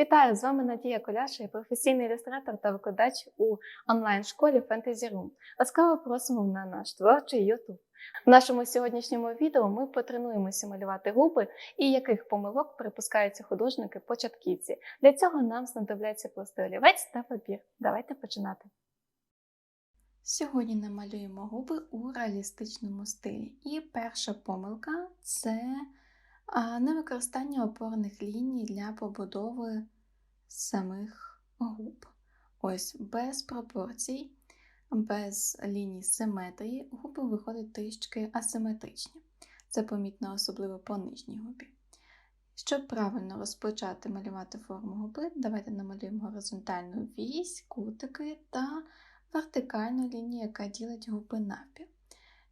Вітаю! З вами Надія Коляша, я професійний ілюстратор та викладач у онлайн-школі Fantasy Room. Ласкаво просимо на наш творчий YouTube. В нашому сьогоднішньому відео ми потренуємося малювати губи і яких помилок припускаються художники-початківці. Для цього нам знадобляться простий олівець та папір. Давайте починати. Сьогодні намалюємо губи у реалістичному стилі. І перша помилка це невикористання опорних ліній для побудови самих губ. Ось без пропорцій, без ліній симетрії губи виходять трішки асиметричні. Це помітно особливо по нижній губі. Щоб правильно розпочати малювати форму губи, давайте намалюємо горизонтальну вісь, кутики та вертикальну лінію, яка ділить губи навпіл.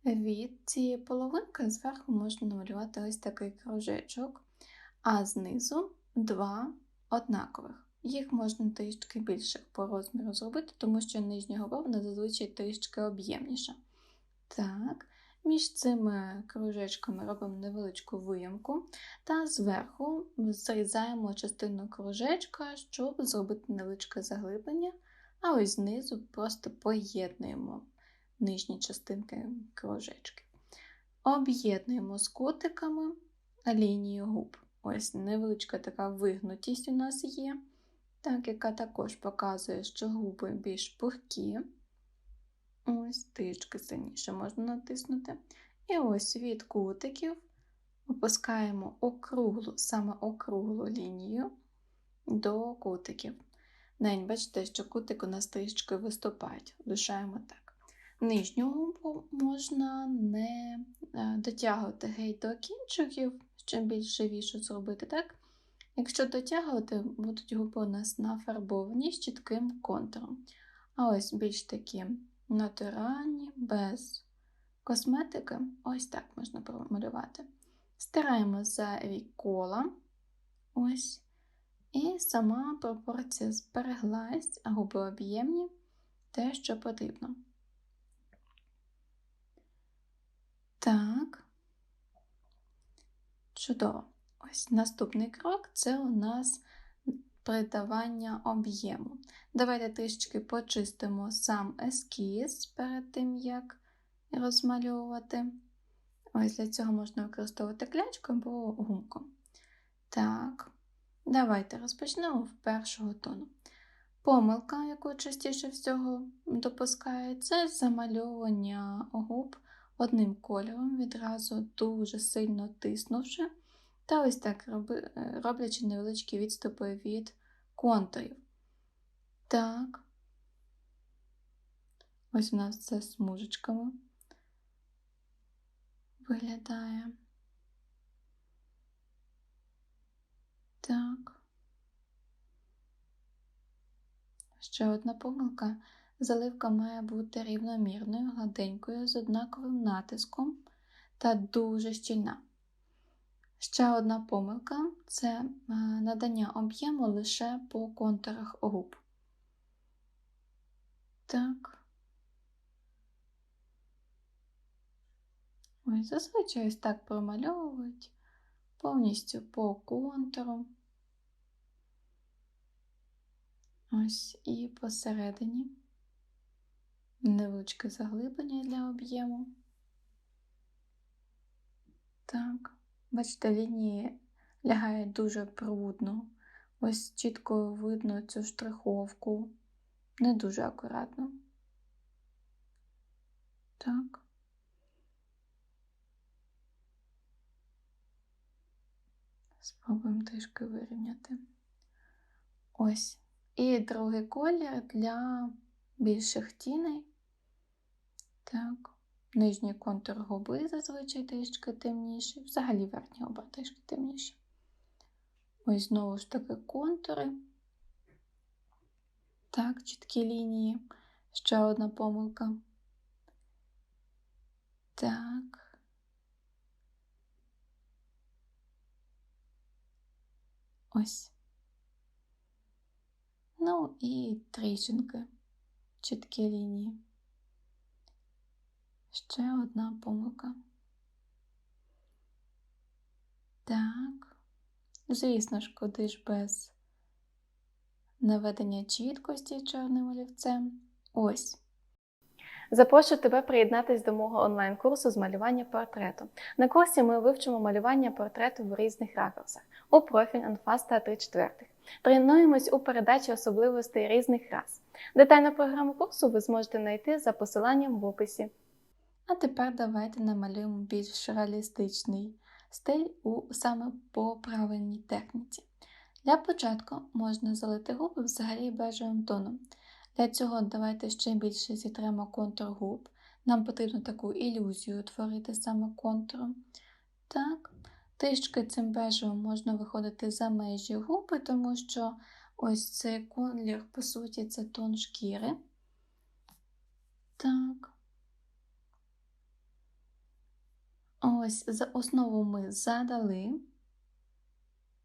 Від цієї половинки зверху можна намалювати ось такий кружечок, а знизу два однакових. Їх можна трішки більше по розміру зробити, тому що нижня вона зазвичай трішки об'ємніша. Так, між цими кружечками робимо невеличку виямку та зверху зрізаємо частину кружечка, щоб зробити невеличке заглиблення, а ось знизу просто поєднуємо нижні частинки кружечки. Об'єднуємо з котиками лінію губ. Ось невеличка така вигнутість у нас є, так, яка також показує, що губи більш пухкі. Ось трішки сильніше можна натиснути. І ось від кутиків опускаємо округлу, саме округлу лінію до кутиків. Навіть бачите, що кутик у нас трішки виступають. Лишаємо так. Нижню губу можна не е, дотягувати геть до кінчиків, щоб більш живіше зробити, так? Якщо дотягувати, будуть губи у нас нафарбовані з чітким контуром. А ось більш такі натуральні, без косметики, ось так можна промалювати. Стираємо за кола, ось, і сама пропорція збереглась, а губи об'ємні те, що потрібно. Так. Чудово. Ось наступний крок це у нас придавання об'єму. Давайте трішечки почистимо сам ескіз перед тим, як розмальовувати. Ось для цього можна використовувати клячку або гумку. Так, давайте розпочнемо в першого тону. Помилка, яку частіше всього допускають, це замальовування губ одним кольором, відразу дуже сильно тиснувши, та ось так роблячи невеличкі відступи від контурів. Так, ось у нас це смужечками виглядає. Так. Ще одна помилка. Заливка має бути рівномірною, гладенькою, з однаковим натиском та дуже щільна. Ще одна помилка це е, надання об'єму лише по контурах губ. Так. Ось зазвичай ось так промальовують повністю по контуру. Ось і посередині невеличке заглиблення для об'єму. Так, бачите, лінії лягають дуже прудно. Ось чітко видно цю штриховку, не дуже акуратно. Так. Спробуємо трішки вирівняти. Ось. І другий колір для більших тіней. Так, нижній контур губи зазвичай трішки темніший, взагалі верхня губа трішки темніша. Ось знову ж таки контури. Так, чіткі лінії. Ще одна помилка. Так. Ось. Ну і тріщинки, чіткі лінії. Ще одна помилка. Так. Звісно ж, куди ж без наведення чіткості чорним олівцем. Ось. Запрошую тебе приєднатись до мого онлайн-курсу з малювання портрету. На курсі ми вивчимо малювання портрету в різних ракурсах у профіль, анфас та 3 четвертих. Тренуємось у передачі особливостей різних рас. Детальну програму курсу ви зможете знайти за посиланням в описі. А тепер давайте намалюємо більш реалістичний стиль у саме по правильній техніці. Для початку можна залити губи взагалі бежевим тоном. Для цього давайте ще більше зітремо контур губ. Нам потрібно таку ілюзію утворити саме контуром. Так, трішки цим бежевим можна виходити за межі губи, тому що ось цей колір, по суті, це тон шкіри. Так. Ось за основу ми задали.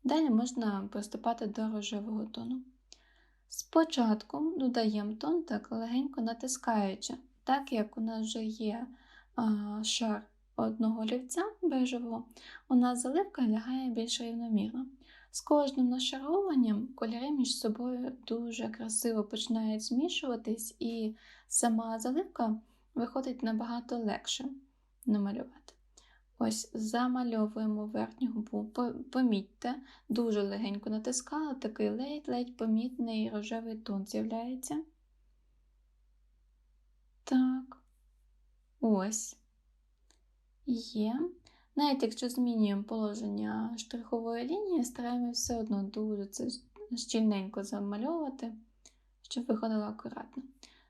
Далі можна приступати до рожевого тону. Спочатку додаємо тон так легенько натискаючи, так як у нас вже є а, шар одного олівця бежевого, у нас заливка лягає більш рівномірно. З кожним нашаровуванням кольори між собою дуже красиво починають змішуватись, і сама заливка виходить набагато легше намалювати. Ось замальовуємо верхню губу. Помітьте, дуже легенько натискала, такий ледь-ледь помітний рожевий тон з'являється. Так, ось. Є. Навіть якщо змінюємо положення штрихової лінії, стараємося все одно дуже це щільненько замальовувати, щоб виходило акуратно.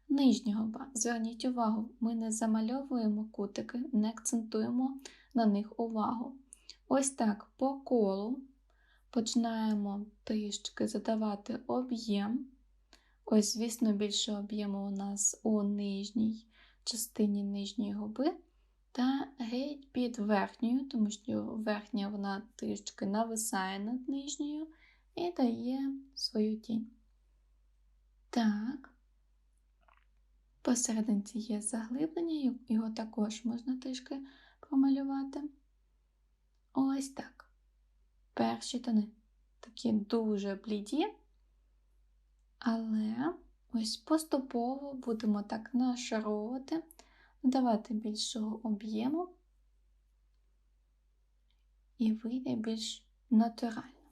Нижня губа. Зверніть увагу, ми не замальовуємо кутики, не акцентуємо на них увагу. Ось так по колу починаємо трішки задавати об'єм. Ось, звісно, більше об'єму у нас у нижній частині нижньої губи. Та геть під верхньою, тому що верхня вона трішки нависає над нижньою і дає свою тінь. Так, посерединці є заглиблення, його також можна трішки помалювати. Ось так. Перші тони такі дуже бліді, але ось поступово будемо так нашаровувати, додавати більшого об'єму і вийде більш натурально.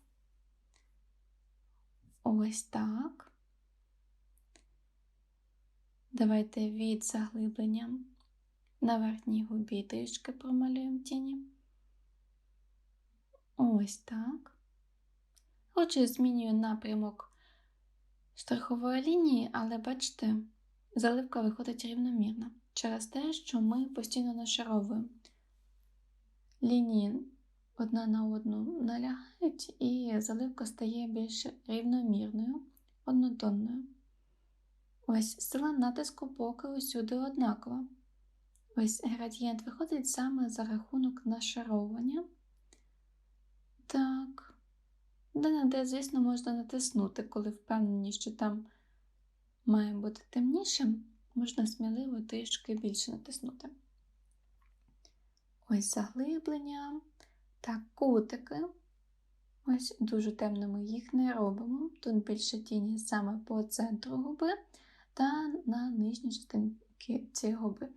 Ось так. Давайте від заглиблення на верхній губі трішки промалюємо тіні. Ось так. Отже, змінюю напрямок штрихової лінії, але бачите, заливка виходить рівномірно через те, що ми постійно нашаровуємо. Лінії одна на одну налягають, і заливка стає більш рівномірною, однотонною. Ось сила натиску поки усюди однакова. Ось градієнт виходить саме за рахунок нашаровування. Так, де-не-де, звісно, можна натиснути, коли впевнені, що там має бути темнішим, можна сміливо трішки більше натиснути. Ось заглиблення. Так, кутики. Ось дуже темно ми їх не робимо. Тут більше тіні саме по центру губи та на нижній частинці цієї губи.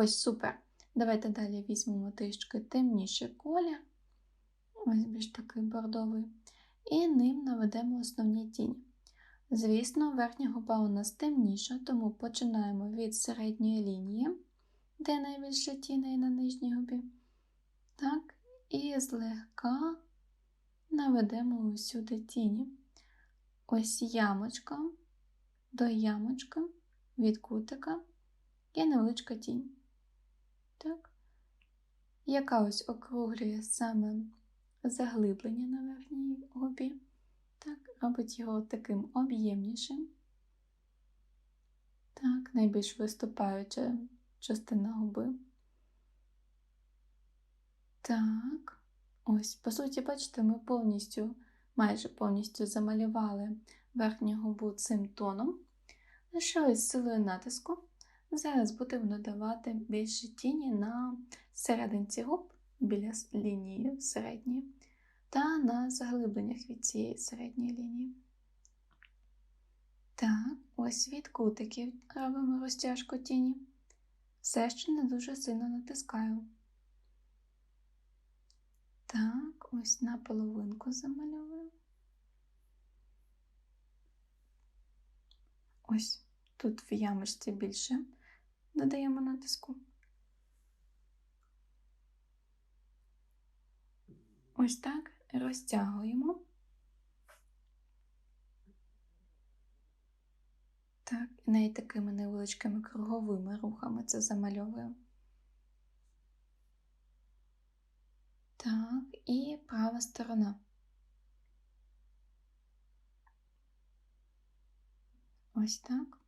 Ось супер. Давайте далі візьмемо трішки темніший колір, ось більш такий бордовий, і ним наведемо основні тіні. Звісно, верхня губа у нас темніша, тому починаємо від середньої лінії, де найбільше тіней на нижній губі. Так, і злегка наведемо усюди тіні. Ось ямочка до ямочка від кутика і невеличка тінь яка ось округлює саме заглиблення на верхній губі, так, робить його таким об'ємнішим. Так, найбільш виступаюча частина губи. Так, ось, по суті, бачите, ми повністю, майже повністю замалювали верхню губу цим тоном. Лишилось силою натиску. Зараз будемо додавати більше тіні на серединці губ біля лінії середньої та на заглибленнях від цієї середньої лінії. Так, ось від кутиків робимо розтяжку тіні. Все ще не дуже сильно натискаю. Так, ось на половинку замальовую. Ось тут в ямочці більше додаємо натиску. Ось так розтягуємо. Так, і навіть такими невеличкими круговими рухами це замальовуємо. Так, і права сторона. Ось так.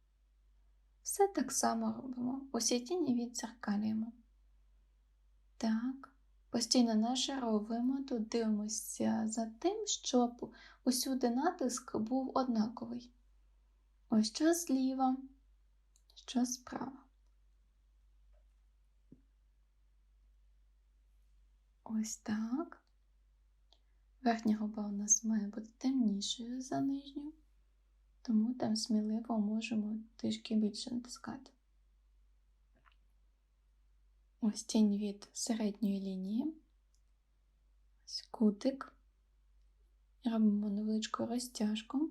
Все так само робимо. Усі тіні віддзеркалюємо. Так. Постійно нашаровуємо, тут дивимося за тим, щоб усюди натиск був однаковий. Ось що зліва, що справа. Ось так. Верхня губа у нас має бути темнішою за нижню, тому там сміливо можемо трішки більше натискати. Ось тінь від середньої лінії, ось кутик. Робимо невеличку розтяжку.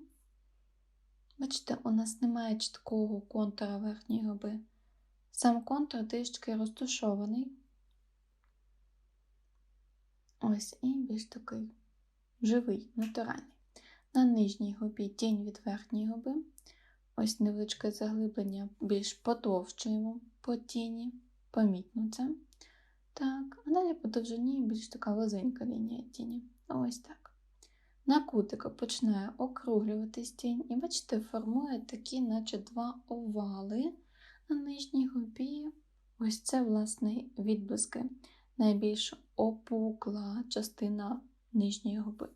Бачите, у нас немає чіткого контура верхньої губи. Сам контур трішки розтушований. Ось і більш такий живий, натуральний. На нижній губі тінь від верхньої губи. Ось невеличке заглиблення, більш подовжуємо по тіні, помітно це. Так, а далі по довжині більш така вузенька лінія тіні. Ось так. На кутика починає округлюватись тінь, і, бачите, формує такі, наче два овали на нижній губі. Ось це, власне, відблиски. Найбільш опукла частина нижньої губи.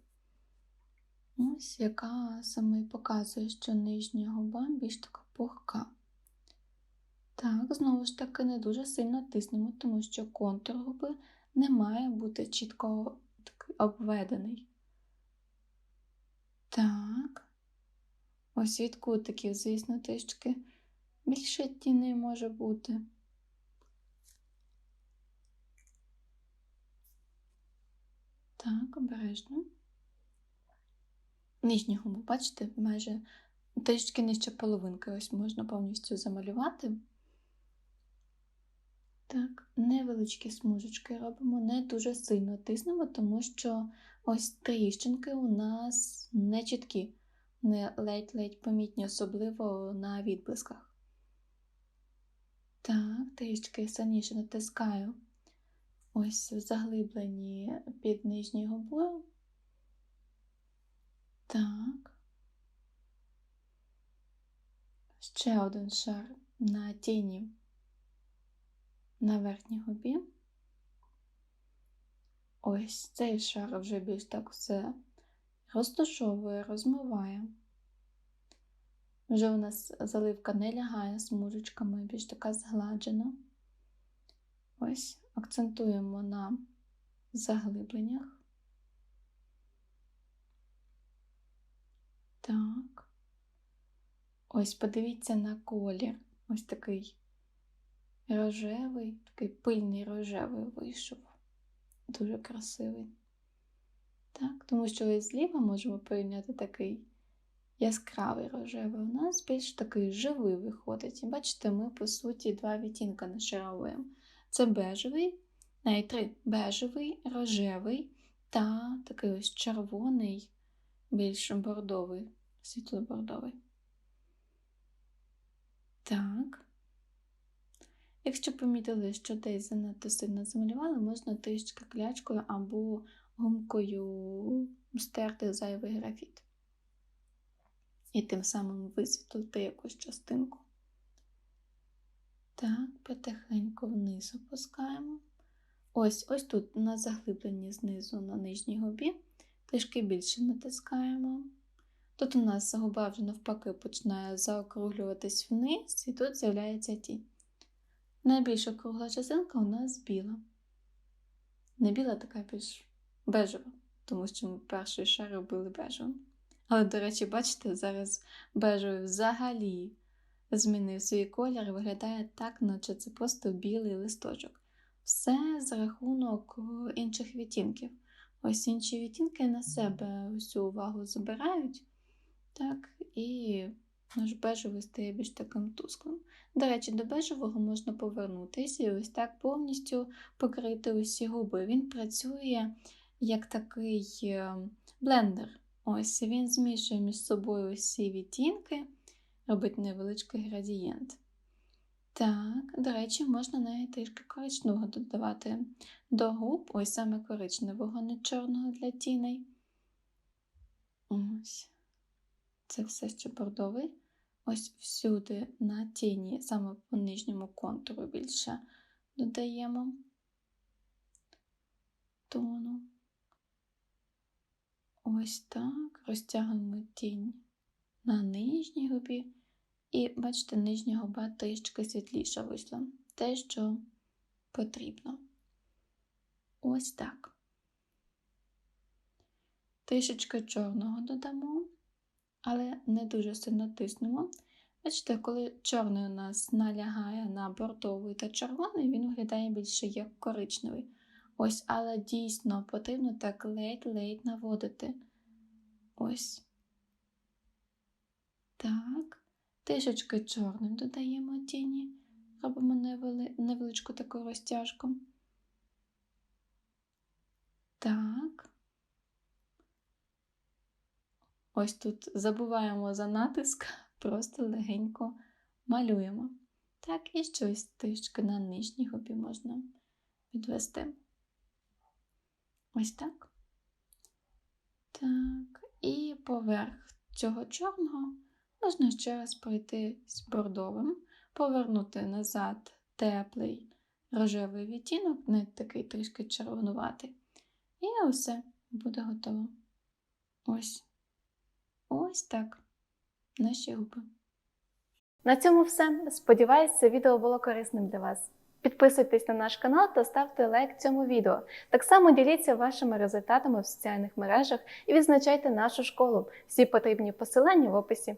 Ось яка саме показує, що нижня губа більш така пухка. Так, знову ж таки, не дуже сильно тиснемо, тому що контур губи не має бути чітко обведений. Так. Ось від кутиків, звісно, трішки більше тіни може бути. Так, обережно. Нижню губу, бачите, майже трішки нижче половинки, ось можна повністю замалювати. Так, невеличкі смужечки робимо, не дуже сильно тиснемо, тому що ось тріщинки у нас не чіткі, не ледь-ледь помітні, особливо на відблисках. Так, трішки сильніше натискаю ось в заглибленні під нижньою губою. Так. Ще один шар на тіні на верхній губі. Ось цей шар вже більш так все розташовує, розмиває. Вже у нас заливка не лягає смужечками, більш така згладжена. Ось акцентуємо на заглибленнях. Так. Ось подивіться на колір. Ось такий рожевий, такий пильний рожевий вийшов. Дуже красивий. Так, тому що ось зліва можемо порівняти такий яскравий рожевий. У нас більш такий живий виходить. І бачите, ми, по суті, два відтінка нашаровуємо. Це бежевий, навіть три бежевий, рожевий та такий ось червоний, більш бордовий, світло-бордовий. Так. Якщо помітили, що десь занадто сильно замалювали, можна трішки клячкою або гумкою стерти зайвий графіт. І тим самим висвітлити якусь частинку. Так, потихеньку вниз опускаємо. Ось ось тут на заглибленні знизу на нижній губі, трішки більше натискаємо. Тут у нас губа вже навпаки починає заокруглюватись вниз, і тут з'являється тінь. Найбільша кругла частинка у нас біла. Не біла, така більш бежева, тому що ми перший шар робили бежевим. Але, до речі, бачите, зараз бежевий взагалі змінив свій колір і виглядає так, наче це просто білий листочок. Все з рахунок інших відтінків. Ось інші відтінки на себе всю увагу забирають. Так, і наш бежевий стає більш таким тусклим. До речі, до бежевого можна повернутися і ось так повністю покрити усі губи. Він працює як такий е, блендер. Ось він змішує між собою усі відтінки, робить невеличкий градієнт. Так, до речі, можна навіть трішки коричневого додавати до губ, ось саме коричневого, не чорного для тіней. Ось. Це все ще бордовий. Ось всюди на тіні, саме по нижньому контуру більше додаємо тону. Ось так. Розтягуємо тінь на нижній губі. І бачите, нижня губа трішки світліша вийшла. Те, що потрібно. Ось так. Трішечки чорного додамо, але не дуже сильно тиснемо. Бачите, коли чорний у нас налягає на бордовий та червоний, він виглядає більше як коричневий. Ось, але дійсно потрібно так ледь-ледь наводити. Ось. Так. Трішечки чорним додаємо тіні, робимо невеличку таку розтяжку. Так. Ось тут забуваємо за натиск, просто легенько малюємо. Так, і щось трішки на нижній губі можна відвести. Ось так. Так, і поверх цього чорного можна ще раз пройти з бордовим, повернути назад теплий рожевий відтінок, не такий трішки червонуватий. І усе буде готово. Ось. Ось так. Наші губи. На цьому все. Сподіваюсь, це відео було корисним для вас. Підписуйтесь на наш канал та ставте лайк цьому відео. Так само діліться вашими результатами в соціальних мережах і відзначайте нашу школу. Всі потрібні посилання в описі.